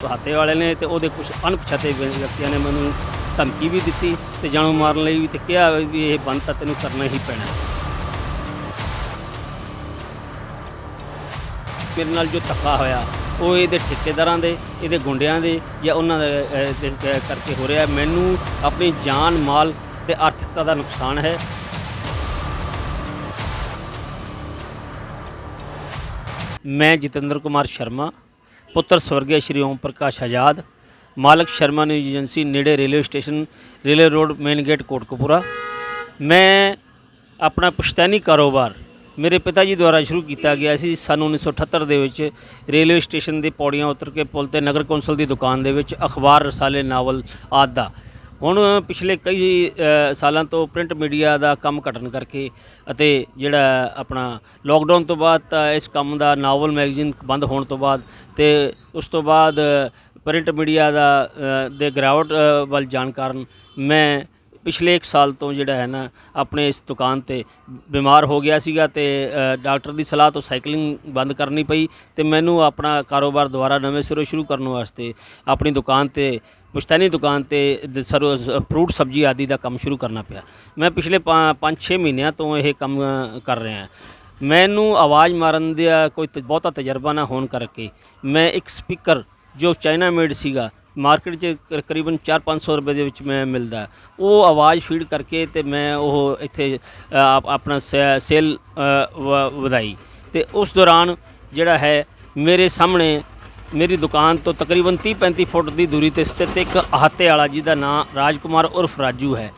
ਹਾਤੇ ਵਾਲੇ ਨੇ ਤੇ ਉਹਦੇ ਕੁਝ ਅਣਪਛਾਤੇ ਵਿਅਕਤੀਆਂ ਨੇ ਮੈਨੂੰ ਧਮਕੀ ਵੀ ਦਿੱਤੀ ਤੇ ਜਾਨੋਂ ਮਾਰਨ ਲਈ ਵੀ ਤੇ ਕਿਹਾ ਵੀ ਇਹ ਬੰਦ ਤਾਂ ਤੈਨੂੰ ਕਰਨਾ ਹੀ ਪੈਣਾ। ਮੇਰੇ ਨਾਲ ਜੋ ਧੱਕਾ ਹੋਇਆ, ਉਹ ਇਹਦੇ ਠੇਕੇਦਾਰਾਂ ਦੇ, ਇਹਦੇ ਗੁੰਡਿਆਂ ਦੇ ਜਾਂ ਉਹਨਾਂ ਦੇ ਕਰਕੇ ਹੋ ਰਿਹਾ। ਮੈਨੂੰ ਆਪਣੀ ਜਾਨ, ਮਾਲ ਤੇ ਆਰਥਿਕਤਾ ਦਾ ਨੁਕਸਾਨ ਹੈ। ਮੈਂ ਜਤਿੰਦਰ ਕੁਮਾਰ ਸ਼ਰਮਾ ਪੁੱਤਰ ਸਵਰਗੀ ਸ਼੍ਰੀ ਓਮ ਪ੍ਰਕਾਸ਼ ਆਜ਼ਾਦ, ਮਾਲਕ ਸ਼ਰਮਾ ਨਿਊਜ਼ ਏਜੰਸੀ ਨੇੜੇ railway station, railway road, main gate, Kotkapura. ਮੈਂ ਆਪਣਾ ਪੁਸ਼ਤੈਨੀ ਕਾਰੋਬਾਰ ਮੇਰੇ ਪਿਤਾ ਜੀ ਦੁਆਰਾ ਸ਼ੁਰੂ ਕੀਤਾ ਗਿਆ ਸੀ। ਸਨ 1978 ਦੇ ਵਿੱਚ ਰੇਲਵੇ ਸਟੇਸ਼ਨ ਦੀ ਪੌੜੀਆਂ ਉਤਰ ਕੇ ਪੁਲ ਤੇ ਨਗਰ ਕੌਂਸਲ ਦੀ ਦੁਕਾਨ ਦੇ ਵਿੱਚ ਅਖਬਾਰ, ਰਸਾਲੇ, ਨਾਵਲ ਆਦਿ ਦਾ ਹੁਣ ਪਿਛਲੇ ਕਈ ਸਾਲਾਂ ਤੋਂ ਪ੍ਰਿੰਟ ਮੀਡੀਆ ਦਾ ਕੰਮ ਘਟਣ ਕਰਕੇ ਅਤੇ ਜਿਹੜਾ ਆਪਣਾ ਲੋਕਡਾਊਨ ਤੋਂ ਬਾਅਦ ਤਾਂ ਇਸ ਕੰਮ ਦਾ ਨਾਵਲ ਮੈਗਜ਼ੀਨ ਬੰਦ ਹੋਣ ਤੋਂ ਬਾਅਦ ਤੇ ਉਸ ਤੋਂ ਬਾਅਦ ਪ੍ਰਿੰਟ ਮੀਡੀਆ ਦਾ ਦੇ ਗਿਰਾਵਟ ਵੱਲ ਜਾਣ ਕਾਰਨ ਮੈਂ ਪਿਛਲੇ 1 ਸਾਲ ਤੋਂ ਜਿਹੜਾ ਹੈ ਨਾ, ਆਪਣੇ ਇਸ ਦੁਕਾਨ ਤੇ ਬਿਮਾਰ ਹੋ ਗਿਆ ਸੀਗਾ ਤੇ ਡਾਕਟਰ ਦੀ ਸਲਾਹ ਤੋਂ ਸਾਈਕਲਿੰਗ ਬੰਦ ਕਰਨੀ ਪਈ ਤੇ ਮੈਨੂੰ ਆਪਣਾ ਕਾਰੋਬਾਰ ਦੁਬਾਰਾ ਨਵੇਂ ਸਿਰੋਂ ਸ਼ੁਰੂ ਕਰਨ ਵਾਸਤੇ ਆਪਣੀ ਦੁਕਾਨ ਤੇ ਪੁਸ਼ਤੈਨੀ ਦੁਕਾਨ ਤੇ ਸਰੋ, ਸ- ਫਰੂਟ, ਸਬਜ਼ੀ ਆਦਿ ਦਾ ਕੰਮ ਸ਼ੁਰੂ ਕਰਨਾ ਪਿਆ। ਮੈਂ ਪਿਛਲੇ 5-6 ਮਹੀਨਿਆਂ ਤੋਂ ਇਹ ਕੰਮ ਕਰ ਰਿਹਾ ਮੈਨੂੰ ਆਵਾਜ਼ ਮਾਰਨ ਦਾ ਕੋਈ ਤ- ਬਹੁਤਾ ਤਜਰਬਾ ਨਾ ਹੋਣ ਕਰਕੇ ਮੈਂ ਇੱਕ ਸਪੀਕਰ ਜੋ ਚਾਈਨਾ ਮੇਡ ਸੀਗਾ ਮਾਰਕੀਟ 'ਚ ਤਕਰੀਬਨ 4-500 ਰੁਪਏ ਦੇ ਵਿੱਚ ਮੈਂ ਮਿਲਦਾ। ਉਹ ਆਵਾਜ਼ ਫੀਡ ਕਰਕੇ ਤੇ ਮੈਂ ਉਹ ਇੱਥੇ ਆਪਣਾ ਸੈ- ਸੇਲ ਵ- ਵਧਾਈ। ਤੇ ਉਸ ਦੌਰਾਨ ਜਿਹੜਾ ਹੈ, ਮੇਰੇ ਸਾਹਮਣੇ ਮੇਰੀ ਦੁਕਾਨ ਤੋਂ ਤਕਰੀਬਨ 30-35 ਫੁੱਟ ਦੀ ਦੂਰੀ ਤੇ ਸਥਿਤ ਇੱਕ ਅਹਾਤੇ ਵਾਲਾ, ਜਿਹਦਾ ਨਾਮ ਰਾਜਕੁਮਾਰ ਉਰਫ ਰਾਜੂ ਹੈ।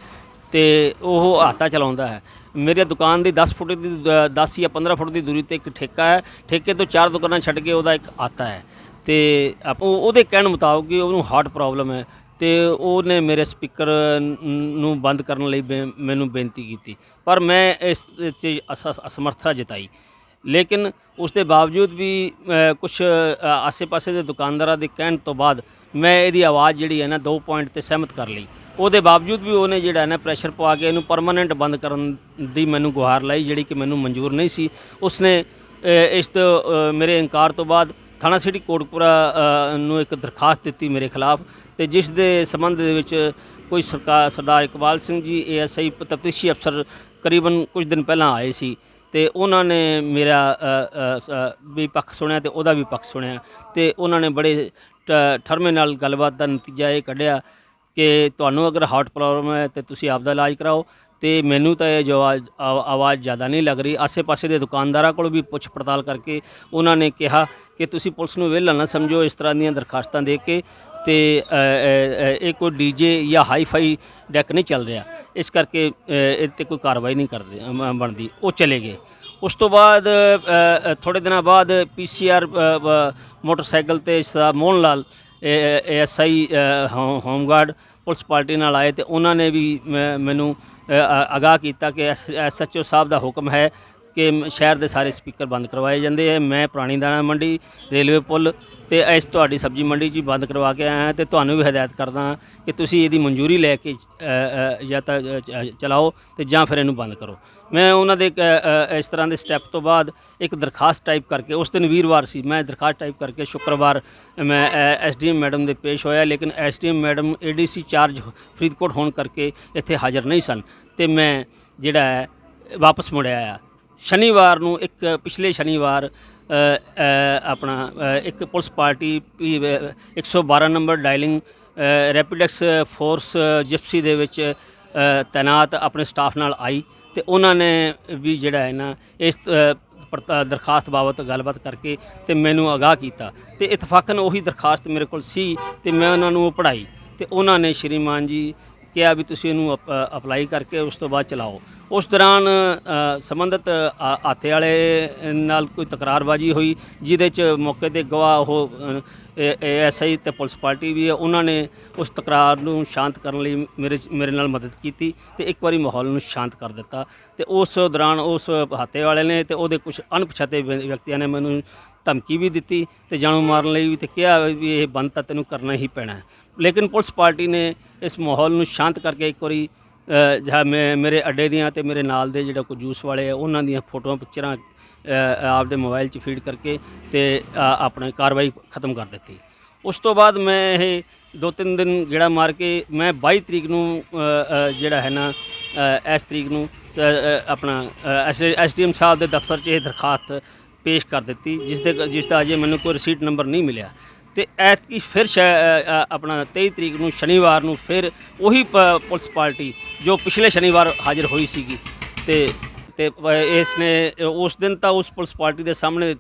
ਤੇ ਉਹ ਅਹਾਤਾ ਚਲਾਉਂਦਾ ਹੈ। ਮੇਰੀ ਦੁਕਾਨ ਦੀ 10 ਫੁੱਟ ਦੀ ਦ- 10 ਜਾਂ 15 ਫੁੱਟ ਦੀ ਦੂਰੀ ਤੇ ਇੱਕ ਠੇਕਾ ਹੈ। ਠੇਕੇ ਤੋਂ ਚਾਰ ਦੁਕਾਨਾਂ ਛੱਡ ਕੇ ਉਹਦਾ ਇੱਕ ਆਤਾ ਹੈ। ਤੇ ਉਹ- ਉਹਦੇ ਕਹਿਣ ਮੁਤਾਬਕ ਕਿ ਉਹਨੂੰ ਹਾਰਟ ਪ੍ਰੋਬਲਮ ਹੈ ਤੇ ਉਹਨੇ ਮੇਰੇ ਸਪੀਕਰ ਨੂੰ ਬੰਦ ਕਰਨ ਲਈ ਬੇ- ਮੈਨੂੰ ਬੇਨਤੀ ਕੀਤੀ। ਪਰ ਮੈਂ ਇਸ 'ਚ ਅਸ- ਅਸਮਰਥਾ ਜਤਾਈ। ਲੇਕਿਨ ਉਸ ਦੇ ਬਾਵਜੂਦ ਵੀ ਕੁਝ ਆਸੇ-ਪਾਸੇ ਦੇ ਦੁਕਾਨਦਾਰਾਂ ਦੇ ਕਹਿਣ ਤੋਂ ਬਾਅਦ ਮੈਂ ਇਹਦੀ ਆਵਾਜ਼ ਜਿਹੜੀ ਹੈ ਨਾ ਦੋ ਪੁਆਇੰਟ ਤੇ ਸਹਿਮਤ ਕਰ ਲਈ। ਉਹਦੇ ਬਾਵਜੂਦ ਵੀ ਉਹਨੇ ਜਿਹੜਾ ਹੈ ਨਾ ਪ੍ਰੈਸ਼ਰ ਪਵਾ ਕੇ ਇਹਨੂੰ ਪਰਮਾਨੈਂਟ ਬੰਦ ਕਰਨ ਦੀ ਮੈਨੂੰ ਗੁਹਾਰ ਲਾਈ, ਜਿਹੜੀ ਕਿ ਮੈਨੂੰ ਮਨਜ਼ੂਰ ਨਹੀਂ ਸੀ। ਉਸਨੇ ਇਸ ਤੋਂ ਮੇਰੇ ਇਨਕਾਰ ਤੋਂ ਬਾਅਦ ਥਾਣਾ ਸਿਟੀ ਕੋਟਪੁਰਾ ਨੂੰ ਇੱਕ ਦਰਖਾਸਤ ਦਿੱਤੀ ਮੇਰੇ ਖਿਲਾਫ ਤੇ ਜਿਸ ਦੇ ਸੰਬੰਧ ਦੇ ਵਿੱਚ ਕੋਈ ਸਰਕਾਰ ਸਰਦਾਰ ਇਕਬਾਲ ਸਿੰਘ ਜੀ ਏਐਸਆਈ ਤਪਤੀਸ਼ੀ ਅਫਸਰ ਕਰੀਬਨ ਕੁਝ ਦਿਨ ਪਹਿਲਾਂ ਆਏ ਸੀ ਤੇ ਉਹਨਾਂ ਨੇ ਮੇਰਾ ਵੀ ਪੱਖ ਸੁਣਿਆ ਤੇ ਉਹਦਾ ਵੀ ਪੱਖ ਸੁਣਿਆ ਤੇ ਉਹਨਾਂ ਨੇ ਬੜੇ ਟ- ਠਰਮੇ ਨਾਲ ਗੱਲਬਾਤ ਦਾ ਨਤੀਜਾ ਇਹ ਕੱਢਿਆ ਕਿ ਤੁਹਾਨੂੰ ਅਗਰ ਹਾਰਟ ਪ੍ਰੋਬਲਮ ਹੈ ਤੇ ਤੁਸੀਂ ਆਪਦਾ ਇਲਾਜ ਕਰਾਓ ਤੇ ਮੈਨੂੰ ਤਾਂ ਇਹ ਜੋ ਆਵਾਜ਼ ਆਵਾ- ਆਵਾਜ਼ ਜ਼ਿਆਦਾ ਨਹੀਂ ਲੱਗ ਰਹੀ। ਆਸੇ-ਪਾਸੇ ਦੇ ਦੁਕਾਨਦਾਰਾਂ ਕੋਲ ਵੀ ਪੁੱਛ ਪੜਤਾਲ ਕਰਕੇ ਉਹਨਾਂ ਨੇ ਕਿਹਾ ਕਿ ਤੁਸੀਂ ਪੁਲਿਸ ਨੂੰ ਵਿਹਲਾ ਨਾ ਸਮਝੋ, ਇਸ ਤਰ੍ਹਾਂ ਦੀਆਂ ਦਰਖਾਸਤਾਂ ਦੇ ਕੇ ਤੇ ਇਹ ਕੋਈ ਡੀਜੇ ਜਾਂ ਹਾਈ-ਫਾਈ ਡੈਕ ਨਹੀਂ ਚੱਲ ਰਿਹਾ। ਇਸ ਕਰਕੇ ਇਹ ਤੇ ਕੋਈ ਕਾਰਵਾਈ ਨਹੀਂ ਕਰਦੇ ਬਣਦੀ। ਉਹ ਚਲੇ ਗਏ। ਉਸ ਤੋਂ ਬਾਅਦ ਥੋੜੇ ਦਿਨਾਂ ਬਾਅਦ ਪੀਸੀਆਰ ਮੋਟਰਸਾਈਕਲ ਤੇ Sardar Mohan Lal SI home guard police party ਨਾਲ ਆਏ ਤੇ ਉਹਨਾਂ ਨੇ ਵੀ ਮੈਂ- ਮੈਨੂੰ ਅ, ਆਗਾਹ ਕੀਤਾ ਕਿ ਐਸਐਚਓ ਸਾਹਿਬ ਦਾ ਹੁਕਮ ਹੈ ਕਿ ਸ਼ਹਿਰ ਦੇ ਸਾਰੇ ਸਪੀਕਰ ਬੰਦ ਕਰਵਾਏ ਜਾਂਦੇ ਹੈ ਮੈਂ ਪੁਰਾਣੀ ਦਾਣਾ ਮੰਡੀ ਰੇਲਵੇ ਪੁਲ ਤੇ ਇਸ ਤੁਹਾਡੀ ਸਬਜ਼ੀ ਮੰਡੀ 'ਚ ਹੀ ਬੰਦ ਕਰਵਾ ਕੇ ਆਇਆ ਹਾਂ ਤੇ ਤੁਹਾਨੂੰ ਵੀ ਹਦਾਇਤ ਕਰਦਾ ਹਾਂ ਕਿ ਤੁਸੀਂ ਇਹਦੀ ਮਨਜ਼ੂਰੀ ਲੈ ਕੇ ਜਾਂ ਤਾਂ ਚਲਾਓ ਤੇ ਜਾਂ ਫਿਰ ਇਹਨੂੰ ਬੰਦ ਕਰੋ। ਮੈਂ ਉਹਨਾਂ ਦੇ ਇੱਕ, ਇਸ ਤਰ੍ਹਾਂ ਦੇ ਸਟੈਪ ਤੋਂ ਬਾਅਦ ਇੱਕ ਦਰਖਾਸਤ ਟਾਈਪ ਕਰਕੇ ਉਸ ਦਿਨ ਵੀਰਵਾਰ ਸੀ ਮੈਂ ਦਰਖਾਸਤ ਟਾਈਪ ਕਰਕੇ ਸ਼ੁੱਕਰਵਾਰ ਮੈਂ ਐਸਡੀਐਮ ਮੈਡਮ ਦੇ ਪੇਸ਼ ਹੋਇਆ ਲੇਕਿਨ SDM madam ADC charge Faridkot ਹੋਣ ਕਰਕੇ ਇੱਥੇ ਹਾਜ਼ਰ ਨਹੀਂ ਸਨ ਤੇ ਮੈਂ ਜਿਹੜਾ ਹੈ ਵਾਪਸ ਮੁੜਿਆ ਆ ਸ਼ਨੀਵਾਰ ਨੂੰ ਇੱਕ ਪਿਛਲੇ ਸ਼ਨੀਵਾਰ ਆਪਣਾ ਇੱਕ ਪੁਲਿਸ ਪਾਰਟੀ ਪੀ- ਅ, 112 ਨੰਬਰ ਡਾਇਲਿੰਗ ਰੈਪਿਡੈਕਸ ਫੋਰਸ ਜਿਪਸੀ ਦੇ ਵਿੱਚ ਤਾਇਨਾਤ ਆਪਣੇ ਸਟਾਫ ਨਾਲ ਆਈ ਤੇ ਉਹਨਾਂ ਨੇ ਵੀ ਜਿਹੜਾ ਹੈ ਨਾ ਇਸ ਦਰਖਾਸਤ ਬਾਬਤ ਗੱਲਬਾਤ ਕਰਕੇ ਤੇ ਮੈਨੂੰ ਆਗਾਹ ਕੀਤਾ ਤੇ ਇਤਫਾਕਨ ਉਹੀ ਦਰਖਾਸਤ ਮੇਰੇ ਕੋਲ ਸੀ ਤੇ ਮੈਂ ਉਹਨਾਂ ਨੂੰ ਉਹ ਪੜ੍ਹਾਈ ਤੇ ਉਹਨਾਂ ਨੇ ਸ਼੍ਰੀਮਾਨ ਜੀ ਕਿਹਾ ਵੀ ਤੁਸੀਂ ਇਹਨੂੰ ਅਪ- ਅਪਲਾਈ ਕਰਕੇ ਉਸ ਤੋਂ ਬਾਅਦ ਚਲਾਓ। ਉਸ ਦੌਰਾਨ ਅ, ਸੰਬੰਧਿਤ ਆ- ਆਤੇ ਵਾਲੇ ਨਾਲ ਕੋਈ ਤਕਰਾਰਬਾਜੀ ਹੋਈ ਜਿਹਦੇ ਚ ਮੌਕੇ ਤੇ ਗਵਾਹ ਉਹ ਐਸਆਈ ਤੇ ਪੁਲਿਸ ਪਾਰਟੀ ਵੀ ਹੈ। ਉਹਨਾਂ ਨੇ ਉਸ ਤਕਰਾਰ ਨੂੰ ਸ਼ਾਂਤ ਕਰਨ ਲਈ ਮੇਰੇ ਮੇਰੇ ਨਾਲ ਮਦਦ ਕੀਤੀ ਤੇ ਇੱਕ ਵਾਰੀ ਮਾਹੌਲ ਨੂੰ ਸ਼ਾਂਤ ਕਰ ਦਿੱਤਾ। ਤੇ ਉਸ ਦੌਰਾਨ ਉਸ ਹਾਤੇ ਵਾਲੇ ਨੇ ਤੇ ਉਹਦੇ ਕੁਝ ਅਣਪਛਾਤੇ ਵਿਅਕਤੀਆਂ ਨੇ ਮੈਨੂੰ ਧਮਕੀ ਵੀ ਦਿੱਤੀ ਤੇ ਜਾਨੋਂ ਮਾਰਨ ਲਈ ਵੀ ਤੇ ਕਿਹਾ ਵੀ ਇਹ ਬੰਦ ਤਾਂ ਤੈਨੂੰ ਕਰਨਾ ਹੀ ਪੈਣਾ ਲੇਕਿਨ ਪੁਲਿਸ ਪਾਰਟੀ ਨੇ ਇਸ ਮਾਹੌਲ ਨੂੰ ਸ਼ਾਂਤ ਕਰਕੇ ਇੱਕ ਵਾਰੀ ਅ, ਮੈਂ ਮੇਰੇ ਅੱਡੇ ਦੀਆਂ ਤੇ ਮੇਰੇ ਨਾਲ ਦੇ ਜਿਹੜਾ ਕੋਈ ਜੂਸ ਵਾਲੇ ਆ ਉਹਨਾਂ ਦੀਆਂ ਫੋਟੋਆਂ ਪਿਕਚਰਾਂ ਆਪਦੇ ਮੋਬਾਈਲ 'ਚ ਫੀਡ ਕਰਕੇ ਤੇ ਅ, ਆਪਣੀ ਕਾਰਵਾਈ ਖਤਮ ਕਰ ਦਿੱਤੀ। ਉਸ ਤੋਂ ਬਾਅਦ ਮੈਂ ਇਹ ਦੋ ਤਿੰਨ ਦਿਨ ਗੇੜਾ ਮਾਰ ਕੇ ਮੈਂ 22 ਤਰੀਕ ਨੂੰ ਜਿਹੜਾ ਹੈ ਨਾ ਇਸ ਤਰੀਕ ਨੂੰ ਅ, ਅ, ਆਪਣਾ ਐਸਡੀਐਮ ਸਾਹਿਬ ਦੇ ਦਫ਼ਤਰ 'ਚ ਇਹ ਦਰਖਾਸਤ ਪੇਸ਼ ਕਰ ਦਿੱਤੀ ਜਿਸ ਦੇ ਜਿਸ ਦਾ ਅਜੇ ਮੈਨੂੰ ਕੋਈ ਰਸੀਟ ਨੰਬਰ ਨਹੀਂ ਮਿਲਿਆ। ਤੇ ਐਤਕੀ ਫਿਰ ਸ਼ੈ- ਅ, ਅ, ਆਪਣਾ 23 ਤਰੀਕ ਨੂੰ ਸ਼ਨੀਵਾਰ ਨੂੰ ਫਿਰ ਉਹੀ ਪ- ਪੁਲਿਸ ਪਾਰਟੀ ਜੋ ਪਿਛਲੇ ਸ਼ਨੀਵਾਰ ਹਾਜ਼ਰ ਹੋਈ ਸੀਗੀ ਤੇ ਤੇ ਅ, ਇਸ ਨੇ ਉਸ ਦਿਨ ਤਾਂ ਉਸ ਪੁਲਿਸ ਪਾਰਟੀ ਦੇ ਸਾਹਮਣੇ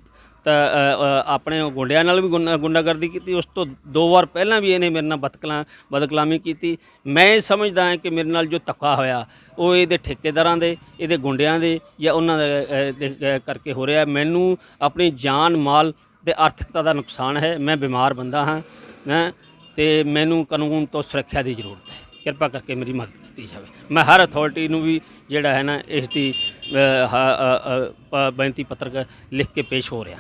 ਤਾਂ ਅ, ਅ, ਆਪਣੇ ਗੁੰਡਿਆਂ ਨਾਲ ਵੀ ਗੁੰਡਾ- ਗੁੰਡਾਗਰਦੀ ਕੀਤੀ ਉਸ ਤੋਂ ਦੋ ਵਾਰ ਪਹਿਲਾਂ ਵੀ ਇਹਨੇ ਮੇਰੇ ਨਾਲ ਬਦਕਲਾ ਬਦਕਲਾਮੀ ਕੀਤੀ। ਮੈਂ ਇਹ ਸਮਝਦਾ ਹਾਂ ਕਿ ਮੇਰੇ ਨਾਲ ਜੋ ਧੱਕਾ ਹੋਇਆ ਉਹ ਇਹਦੇ ਠੇਕੇਦਾਰਾਂ ਦੇ ਇਹਦੇ ਗੁੰਡਿਆਂ ਦੇ ਜਾਂ ਉਹਨਾਂ ਦੇ ਅ, ਦੇ, ਅ, ਕਰਕੇ ਹੋ ਰਿਹਾ। ਮੈਨੂੰ ਆਪਣੀ ਜਾਨ ਮਾਲ ਤੇ ਆਰਥਿਕਤਾ ਦਾ ਨੁਕਸਾਨ ਹੈ, ਮੈਂ ਬਿਮਾਰ ਬੰਦਾ ਹਾਂ, ਹੈਂ, ਤੇ ਮੈਨੂੰ ਕਾਨੂੰਨ ਤੋਂ ਸੁਰੱਖਿਆ ਦੀ ਜ਼ਰੂਰਤ ਹੈ। ਕਿਰਪਾ ਕਰਕੇ ਮੇਰੀ ਮਦਦ ਕੀਤੀ ਜਾਵੇ। ਮੈਂ ਹਰ ਅਥਾਰਟੀ ਨੂੰ ਵੀ ਜਿਹੜਾ ਹੈ ਨਾ, ਇਸ ਦੀ ਬੇਨਤੀ ਪੱਤਰ ਲਿਖ ਕੇ ਪੇਸ਼ ਹੋ ਰਿਹਾ।